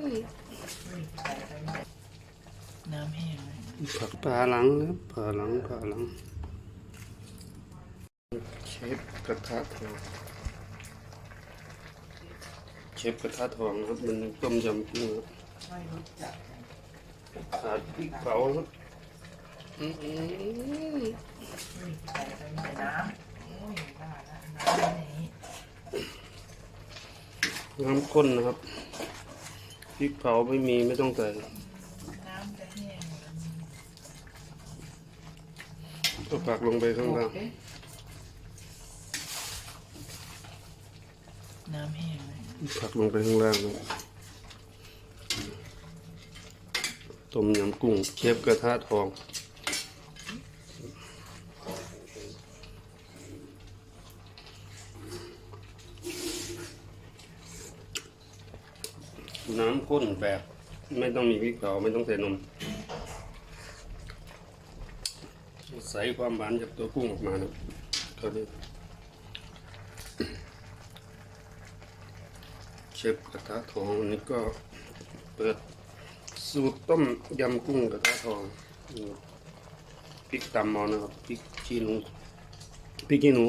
น้ำแห้งผักปลาหลังนะครับปลาหลังปลาหลังเชฟกระทะทองเชฟกระทะทองครับมันต้มยำกุ้งครับไม่รู้จักขาดพริกเผาครับอือหือใส่น้ำน้ำข้นนะครับ ริกเผาไม่มีไม่ต้องใส่น้ำจะแห้งก็ผักลงไปข้างล่างน้ำแห้งไหมผักลงไปข้างล่างนะครับต้มยำกุ้งเชฟกระทะทอง น้ำข้นแบบ ไม่ต้องมีพริกเผาไม่ต้องใส่นม ใส่ความหวานจากตัวกุ้งออกมานะก็ได้เชฟกระทะทองวันนี้ก็เปิดสูตรต้มยำกุ้งกระทะทองพริกตำเอานะครับพริกขี้หนูพริกขี้หนู